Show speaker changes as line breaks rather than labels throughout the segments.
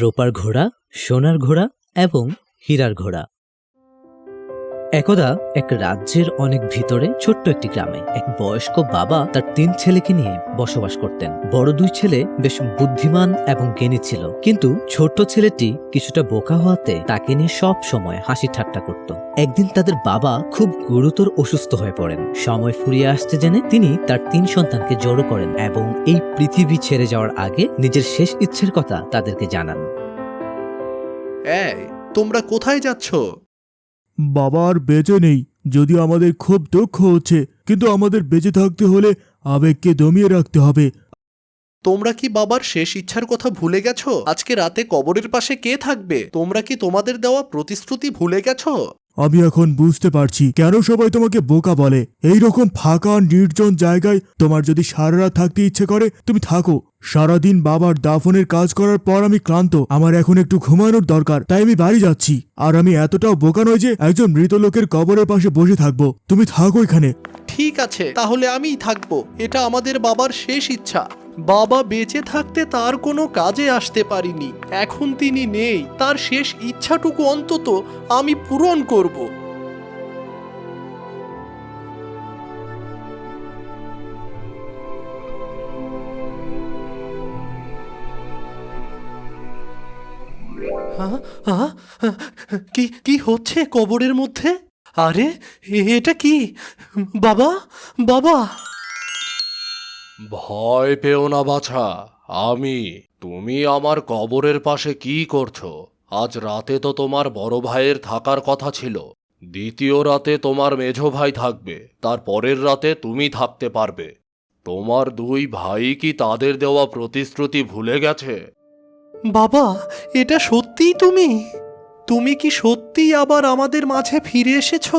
রূপার ঘোড়া সোনার ঘোড়া এবং হীরার ঘোড়া। একদা এক রাজ্যের অনেক ভিতরে ছোট্ট একটি গ্রামে এক বয়স্ক বাবা তার তিন ছেলেকে নিয়ে বসবাস করতেন। বড় দুই ছেলে বেশ বুদ্ধিমান এবং জ্ঞানী ছিল। কিন্তু ছোট্ট ছেলেটি কিছুটা বোকা হওয়াতে তাকে নিয়ে সব সময় হাসি ঠাট্টা করত। একদিন তাদের বাবা খুব গুরুতর অসুস্থ হয়ে পড়েন। সময় ফুরিয়ে আসতে জেনে তিনি তার তিন সন্তানকে জড়ো করেন এবং এই পৃথিবী ছেড়ে যাওয়ার আগে নিজের শেষ ইচ্ছের কথা তাদেরকে জানান।
তোমরা কোথায় যাচ্ছ?
বাবা আর বেঁচে নেই, যদিও আমাদের খুব দুঃখ হচ্ছে, কিন্তু আমাদের বেঁচে থাকতে হলে আবেগকে দমিয়ে রাখতে হবে।
তোমরা কি বাবার শেষ ইচ্ছার কথা ভুলে গেছো? আজকে রাতে কবরের পাশে কে থাকবে? তোমরা কি তোমাদের দেওয়া প্রতিশ্রুতি ভুলে গেছো?
আমি এখন বুঝতে পারছি কেন সবাই তোমাকে বোকা বলে। এই রকম ফাঁকা, নির্জন জায়গায় তোমার যদি সারা রাত থাকতে ইচ্ছে করে, তুমি থাকো। সারাদিন বাবার দাফনের কাজ করার পর আমি ক্লান্ত। আমার এখন একটু ঘুমানোর দরকার, তাই আমি বাড়ি যাচ্ছি। আর আমি এতটাও বোকা নয় যে একজন মৃত লোকের কবরের পাশে বসে থাকব। তুমি থাকো এখানে।
ঠিক আছে, তাহলে আমিই থাকব। এটা আমাদের বাবার শেষ ইচ্ছা। বাবা বেঁচে থাকতে তার কোনো কাজে আসতে পারিনি। এখন তিনি নেই। তার শেষ ইচ্ছাটুকু অন্তত আমি পূরণ করব? কি কি হচ্ছে কবরের মধ্যে? আরে এটা কি? বাবা বাবা! ভয় পেও না বাছা। আমি তুমি আমার কবরের পাশে কি করছ? আজ রাতে তো তোমার বড় ভাইয়ের থাকার কথা ছিল। দ্বিতীয় রাতে তোমার মেঝো ভাই থাকবে। তার পরের রাতে তুমি থাকতে পারবে। তোমার দুই ভাই কি তাদের দেওয়া প্রতিশ্রুতি ভুলে গেছে? বাবা এটা সত্যিই তুমি? তুমি কি সত্যিই আবার আমাদের মাঝে ফিরে এসেছ?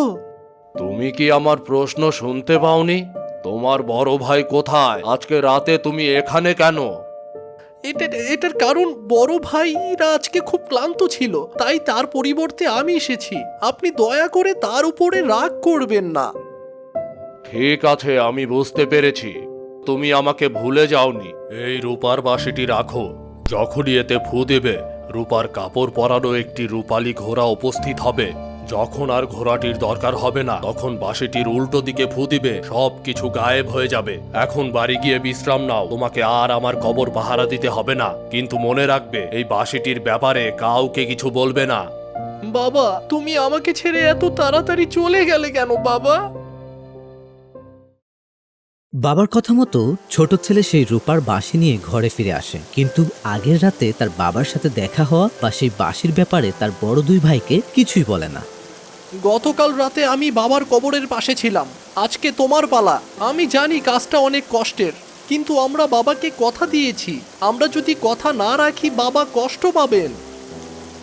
তুমি কি আমার প্রশ্ন শুনতে পাওনি? তোমার বড় ভাই কোথায়? আজকে রাতে তুমি এখানে কেন? এটা এটার কারণ বড় ভাইরা আজকে খুব ক্লান্ত ছিল তাই তার পরিবর্তে আমি এসেছি। আপনি দয়া করে তার উপরে রাগ করবেন না। ঠিক আছে আমি বুঝতে পেরেছি। তুমি আমাকে ভুলে যাওনি। এই রূপার বাসিটি রাখো। যখনই এতে ফু দেবে রূপার কাপড় পরানো একটি রূপালী ঘোড়া উপস্থিত হবে। যখন আর ঘোড়াটির দরকার হবে না তখন বাঁশিটির উল্টো দিকে ফু দিবে সব কিছু গায়েব হয়ে যাবে। এখন বাড়ি গিয়ে বিশ্রাম নাও তোমাকে আর আমার কবর পাহারা দিতে হবে না। কিন্তু মনে রাখবে এই বাঁশিটির ব্যাপারে কাউকে কিছু বলবে না। বাবা তুমি আমাকে ছেড়ে এত তাড়াতাড়ি চলে গেলে কেন বাবা?
বাবার কথা মতো ছোট ছেলে সেই রূপার বাঁশি নিয়ে ঘরে ফিরে আসে। কিন্তু আগের রাতে তার বাবার সাথে দেখা হওয়া বা সেই বাঁশির ব্যাপারে তার বড় দুই ভাইকে কিছুই বলে না।
গতকাল রাতে আমি বাবার কবরের পাশে ছিলাম। আজকে তোমার পালা। আমি জানি কাজটা অনেক কষ্টের কিন্তু আমরা বাবাকে কথা দিয়েছি। আমরা যদি কথা না রাখি বাবা কষ্ট পাবেন।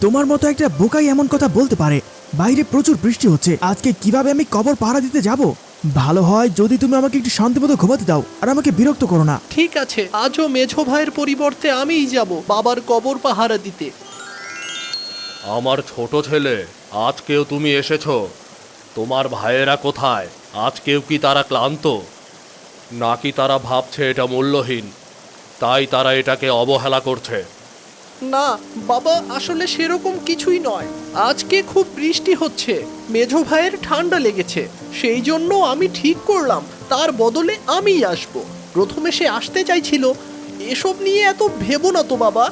তোমার মতো একটা বোকাই এমন কথা বলতে পারে। বাইরে প্রচুর বৃষ্টি হচ্ছে। আজকে কীভাবে আমি কবর পাহারা দিতে যাব? ভালো হয় যদি তুমি আমাকে একটু শান্তিমতো ঘুমাতে দাও আর আমাকে বিরক্ত করো না।
ঠিক আছে আজও মেঝো ভাইয়ের পরিবর্তে আমিই যাব বাবার কবর পাহারা দিতে। আমার ছোট ছেলে আজকেও তুমি এসেছ। তোমার ভাইয়েরা কোথায়? আজকেও কি তারা ক্লান্ত? নাকি তারা ভাবছে এটা মূল্যহীন? তাই তারা এটাকে অবহেলা করছে। না বাবা আসলে সেরকম কিছুই নয়। আজকে খুব বৃষ্টি হচ্ছে। মেঝো ভাইয়ের ঠান্ডা লেগেছে। সেই জন্য আমি ঠিক করলাম। তার বদলে আমিই আসব। প্রথমে সে আসতে চাইছিল। এসব নিয়ে এত ভেবো না তো বাবা।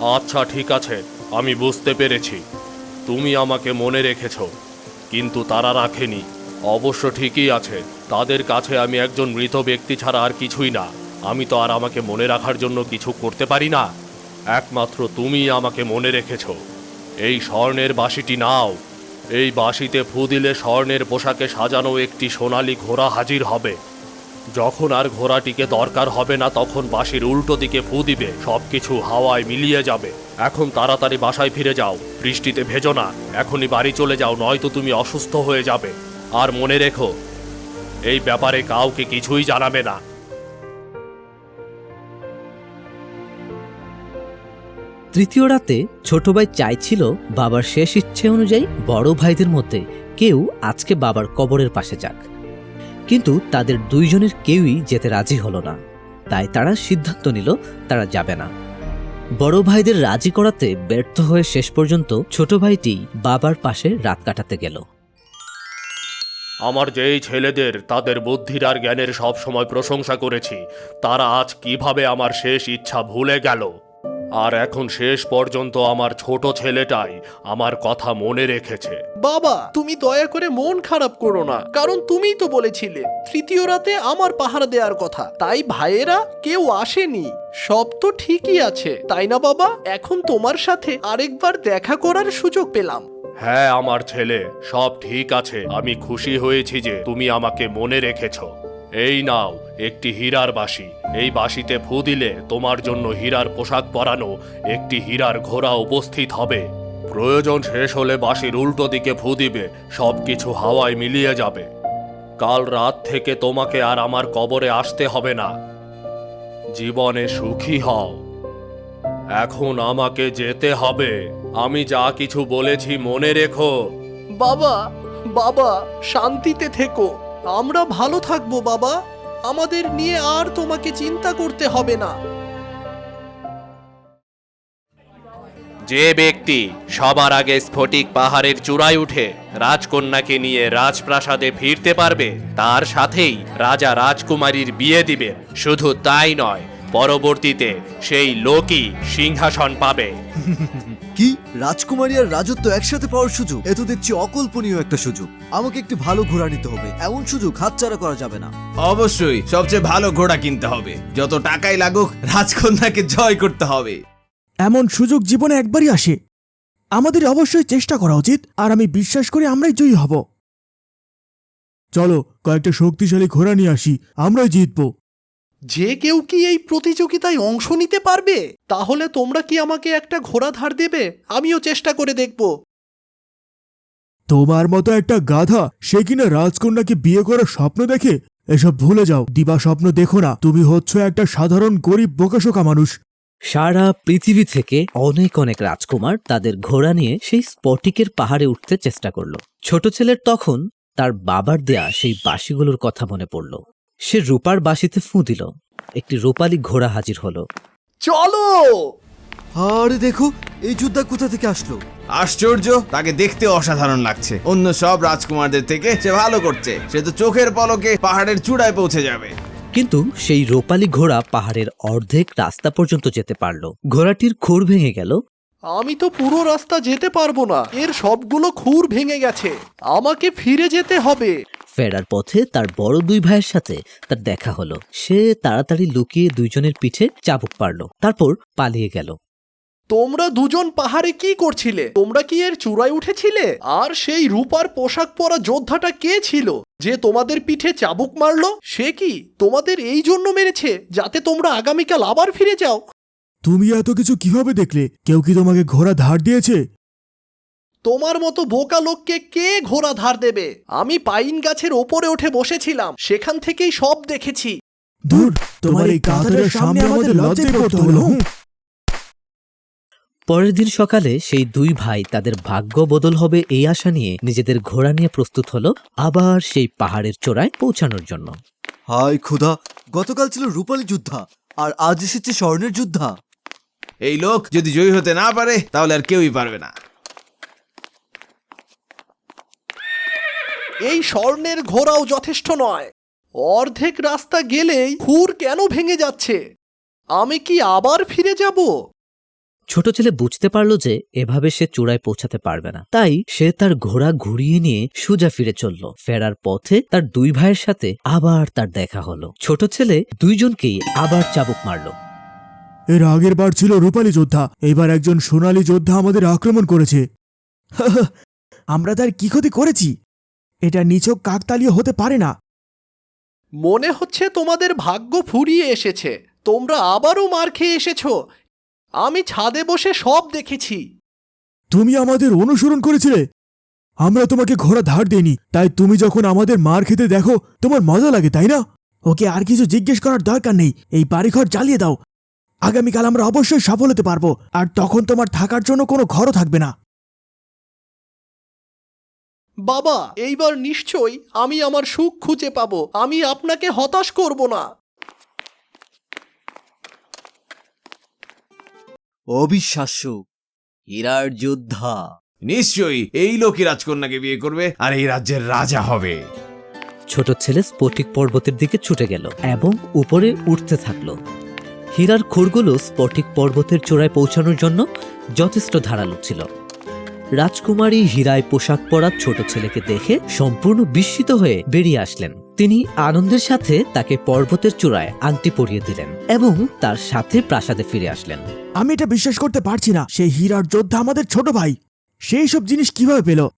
আচ্ছা ঠিক আছে। আমি বুঝতে পেরেছি। তুমি আমাকে মনে রেখেছ, কিন্তু তারা রাখেনি। অবশ্য ঠিকই আছে, তাদের কাছে আমি একজন মৃত ব্যক্তি ছাড়া আর কিছুই না। আমি তো আর আমাকে মনে রাখার জন্য কিছু করতে পারি না। একমাত্র তুমি আমাকে মনে রেখেছ। এই স্বর্ণের বাঁশিটি নাও। এই বাঁশিতে ফু দিলে স্বর্ণের পোশাকে সাজানো একটি সোনালি ঘোড়া হাজির হবে। যখন আর ঘোড়াটিকে দরকার হবে না, তখন বাঁশির উল্টো দিকে ফু দিবে, সবকিছু হাওয়ায় মিলিয়ে যাবে। এখন তাড়াতাড়ি বাসায় ফিরে যাও, বৃষ্টিতে ভেজো না, এখনই বাড়ি চলে যাও, নয়তো তুমি অসুস্থ হয়ে যাবে। আর মনে রেখো, এই ব্যাপারে কাউকে কিছুই জানাবে না।
তৃতীয় রাতে ছোট ভাই চাইছিল বাবার শেষ ইচ্ছে অনুযায়ী বড় ভাইদের মধ্যে কেউ আজকে বাবার কবরের পাশে যাক। কিন্তু তাদের দুইজনের কেউই যেতে রাজি হলো না। তাই তারা সিদ্ধান্ত নিল, তারা যাবে না। বড় ভাইদের রাজি করাতে ব্যর্থ হয়ে শেষ পর্যন্ত ছোট ভাইটি বাবার পাশে রাত কাটাতে গেল।
আমার যেই ছেলেদের, তাদের বুদ্ধির আর জ্ঞানের সব সময় প্রশংসা করেছি, তারা আজ কীভাবে আমার শেষ ইচ্ছা ভুলে গেল? আর এখন শেষ পর্যন্ত আমার ছোট ছেলেটাই আমার কথা মনে রেখেছে।
বাবা তুমি দয়া করে মন খারাপ করো না। কারণ তুমিই তো বলেছিলে তৃতীয় রাতে আমার পাহারা দেওয়ার কথা। তাই ভাইয়েরা কেউ আসেনি। সব তো ঠিকই আছে। তাই না বাবা? এখন তোমার সাথে আরেকবার দেখা করার সুযোগ পেলাম।
হ্যাঁ আমার ছেলে সব ঠিক আছে। আমি খুশি হয়েছি যে তুমি আমাকে মনে রেখেছ। এই নাও একটি হীরার বাঁশি। এই বাঁশিতে ফু দিলে তোমার জন্য হীরার পোশাক পরানো একটি হীরার ঘোড়া উপস্থিত হবে। প্রয়োজন শেষ হলে বাঁশির উল্টো দিকে ফু দিবে সব কিছু হাওয়ায় মিলিয়ে যাবে। কাল রাত থেকে তোমাকে আর আমার কবরে আসতে হবে না। জীবনে সুখী হও। এখন আমাকে যেতে হবে। আমি যা কিছু বলেছি মনে রেখো।
বাবা বাবা, শান্তিতে থেকো। আমরা ভালো থাকব বাবা। আমাদের নিয়ে আর তোমাকে চিন্তা করতে হবে না।
যে ব্যক্তি সবার আগে স্ফটিক পাহাড়ের চূড়ায় উঠে রাজকন্যাকে নিয়ে রাজপ্রাসাদে ফিরতে পারবে তার সাথেই রাজা রাজকুমারীর বিয়ে দিবে। শুধু তাই নয় পরবর্তীতে সেই লোকই সিংহাসন পাবে।
কি? রাজকুমারী আর রাজত্ব একসাথে পাওয়ার সুযোগ? এ তো দেখছি অকল্পনীয় একটা সুযোগ। আমাকে একটি ভালো ঘোড়া নিতে হবে। এমন সুযোগ হাতছাড়া করা যাবে না।
অবশ্যই সবচেয়ে ভালো ঘোড়া কিনতে হবে। যত টাকাই লাগুক রাজকন্যাকে জয় করতে হবে।
এমন সুযোগ জীবনে একবারই আসে। আমাদের অবশ্যই চেষ্টা করা উচিত আর আমি বিশ্বাস করি আমরাই জয়ী হব।
চলো কয়েকটা শক্তিশালী ঘোড়া নিয়ে আসি। আমরাই জিতবো।
যে কেউ কি এই প্রতিযোগিতায় অংশ নিতে পারবে? তাহলে তোমরা কি আমাকে একটা ঘোড়া ধার দেবে? আমিও চেষ্টা করে দেখব।
তোমার মতো একটা গাধা সে কিনা রাজকন্যাকে বিয়ে করার স্বপ্ন দেখে? এসব ভুলে যাও দিবা স্বপ্ন দেখো না। তুমি হচ্ছ একটা সাধারণ গরিব বোকাশোকা মানুষ।
সারা পৃথিবী থেকে অনেক অনেক রাজকুমার তাদের ঘোড়া নিয়ে সেই স্পটিকের পাহাড়ে উঠতে চেষ্টা করল। ছোট ছেলের তখন তার বাবার দেয়া সেই বাঁশিগুলোর কথা মনে পড়ল। সে রূপার বাঁশিতে ফুঁ দিল। একটি রূপালী ঘোড়া হাজির হলো।
চলো!
আরে দেখো এই যোদ্ধা কোথা থেকে আসলো?
আশ্চর্য! তাকে দেখতে অসাধারণ লাগছে। অন্য সব রাজকুমারদের থেকে সে ভালো করছে। সে তো চোখের পলকে পাহাড়ের চূড়ায় পৌঁছে যাবে।
কিন্তু সেই রোপালি ঘোড়া পাহাড়ের অর্ধেক রাস্তা পর্যন্ত যেতে পারল। ঘোড়াটির খুর ভেঙে গেল।
আমি তো পুরো রাস্তা যেতে পারব না। এর সবগুলো খুর ভেঙে গেছে। আমাকে ফিরে যেতে হবে।
ফেরার পথে তার বড় দুই ভাইয়ের সাথে তার দেখা হলো। সে তাড়াতাড়ি লুকিয়ে দুইজনের পিঠে চাবুক পারল তারপর পালিয়ে গেল।
তোমরা দুজন পাহাড়ে কি করছিলে? তোমরা কি এর চূড়ায় উঠেছিলে? আর সেই রূপার পোশাক পরা যোদ্ধাটা কে ছিল? যে তোমাদের পিঠে চাবুক মারলো? সে কি? তোমাদের এই জন্য মেরেছে যাতে তোমরা আগামীকাল আবার ফিরে যাও।
তুমি এত কিছু কীভাবে দেখলে? কেউ কি তোমাকে ঘোড়া ধার দিয়েছে?
তোমার মতো বোকা লোককে কে ঘোড়া ধার দেবে? আমি পাইন গাছের ওপরে উঠে বসেছিলাম সেখান থেকেই সব দেখেছি।
দূর তোমার এই গাধাটার সামনে আমাদের লজ্জায় পড়তে হলো হুঁ।
পরের দিন সকালে সেই দুই ভাই তাদের ভাগ্য বদল হবে এই আশা নিয়ে নিজেদের ঘোড়া নিয়ে প্রস্তুত হলো আবার সেই পাহাড়ের চূড়ায় পৌঁছানোর জন্য।
হায় খুদা গতকাল ছিল রূপালী যোদ্ধা আর আজ এসেছে স্বর্ণের যোদ্ধা।
এই লোক যদি জয়ী হতে না পারে তাহলে আর কেউই পারবে না।
এই স্বর্ণের ঘোড়াও যথেষ্ট নয়। অর্ধেক রাস্তা গেলেই খুর কেন ভেঙে যাচ্ছে? আমি কি আবার ফিরে যাব?
ছোট ছেলে বুঝতে পারল যে এভাবে সে চূড়ায় পৌঁছাতে পারবে না। তাই সে তার ঘোড়া ঘুরিয়ে নিয়ে সোজা ফিরে চলল। ফেরার পথে তার দুই ভাইয়ের সাথে আবার তার দেখা হলো। ছোট ছেলে দুইজনকেই আবার চাবুক মারল।
এর আগের বার ছিল রূপালী যোদ্ধা। এবার একজন সোনালী যোদ্ধা আমাদের আক্রমণ করেছে।
আমরা তার কি ক্ষতি করেছি? এটা নিছক কাকতালীয় হতে পারে না।
মনে হচ্ছে তোমাদের ভাগ্য ফুরিয়ে এসেছে। তোমরা আবারও মার খেয়ে এসেছ। আমি ছাদে বসে সব দেখেছি।
তুমি আমাদের অনুসরণ করেছিলে। আমরা তোমাকে ঘোড়া ধার দেইনি। তাই তুমি যখন আমাদের মার খেতে দেখো তোমার মজা লাগে তাই না?
ওকে আর কিছু জিজ্ঞেস করার দরকার নেই। এই বাড়িঘর জ্বালিয়ে দাও। আগামীকাল আমরা অবশ্যই সফল হতে পারব। আর তখন তোমার থাকার জন্য কোনো ঘরও থাকবে না।
বাবা এইবার নিশ্চয়ই আমি আমার সুখ খুঁজে পাবো। আমি আপনাকে হতাশ করব না।
অবিশ্বাস্য। হীরার যোদ্ধা।
নিশ্চয়ই এই লোকই রাজকন্যাকে বিয়ে করবে আর এই রাজ্যের রাজা হবে।
ছোট ছেলে স্ফটিক পর্বতের দিকে ছুটে গেল এবং উপরে উঠতে থাকল। হীরার খোরগুলো স্ফটিক পর্বতের চূড়ায় পৌঁছানোর জন্য যথেষ্ট ধারালো ছিল। রাজকুমারী হীরায় পোশাক পরা ছোট ছেলেকে দেখে সম্পূর্ণ বিস্মিত হয়ে বেরিয়ে আসলেন। তিনি আনন্দের সাথে তাকে পর্বতের চূড়ায় আংটি পরিয়ে দিলেন এবং তার সাথে প্রাসাদে ফিরে আসলেন।
আমি এটা বিশ্বাস করতে পারছি না, সেই হীরার যোদ্ধা আমাদের ছোট ভাই। সেই সব জিনিস কীভাবে পেল?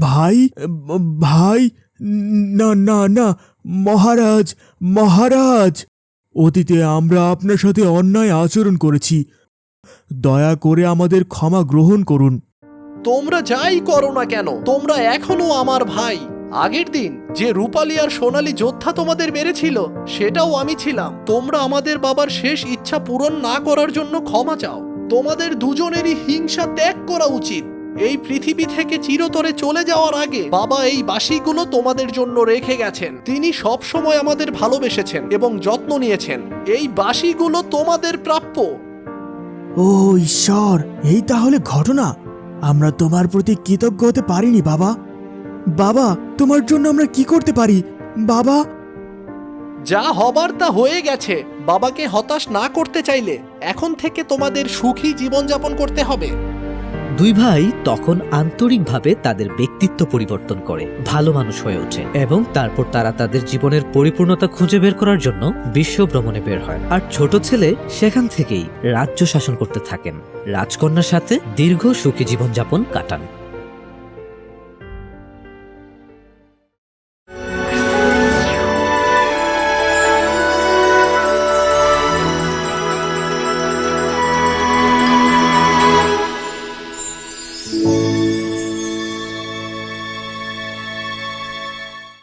ভাই ভাই, না না না, মহারাজ মহারাজ! অতীতে আমরা আপনার সাথে অন্যায় আচরণ করেছি। দয়া করে আমাদের ক্ষমা গ্রহণ করুন।
তোমরা যাই করো না কেন, তোমরা এখনও আমার ভাই। আগের দিন যে রূপালী আর সোনালী যোদ্ধা তোমাদের মেরেছিল, সেটাও আমি ছিলাম। তোমরা আমাদের বাবার শেষ ইচ্ছা পূরণ না করার জন্য ক্ষমা চাও। তোমাদের দুজনেরই হিংসা ত্যাগ করা উচিত। এই পৃথিবী থেকে চিরতরে চলে যাওয়ার আগে বাবা এই বাসিগুলো তোমাদের জন্য রেখে গেছেন। তিনি সব সময় আমাদের ভালোবেসেছেন এবং যত্ন নিয়েছেন। এই বাসিগুলো তোমাদের প্রাপ্য।
ও ঈশ্বর এই তাহলে ঘটনা। আমরা তোমার প্রতি কৃতজ্ঞ হতে পারিনি বাবা। বাবা তোমার জন্য আমরা কি করতে পারি? বাবা?
যা হবার তা হয়ে গেছে। বাবাকে হতাশ না করতে চাইলে এখন থেকে তোমাদের সুখী জীবনযাপন করতে হবে।
দুই ভাই তখন আন্তরিকভাবে তাদের ব্যক্তিত্ব পরিবর্তন করে, ভালো মানুষ হয়ে ওঠে এবং তারপর তারা তাদের জীবনের পরিপূর্ণতা খুঁজে বের করার জন্য বিশ্ব ভ্রমণে বের হয়। আর ছোট ছেলে সেখান থেকেই রাজ্য শাসন করতে থাকেন। রাজকন্যার সাথে দীর্ঘ সুখী জীবনযাপন কাটান।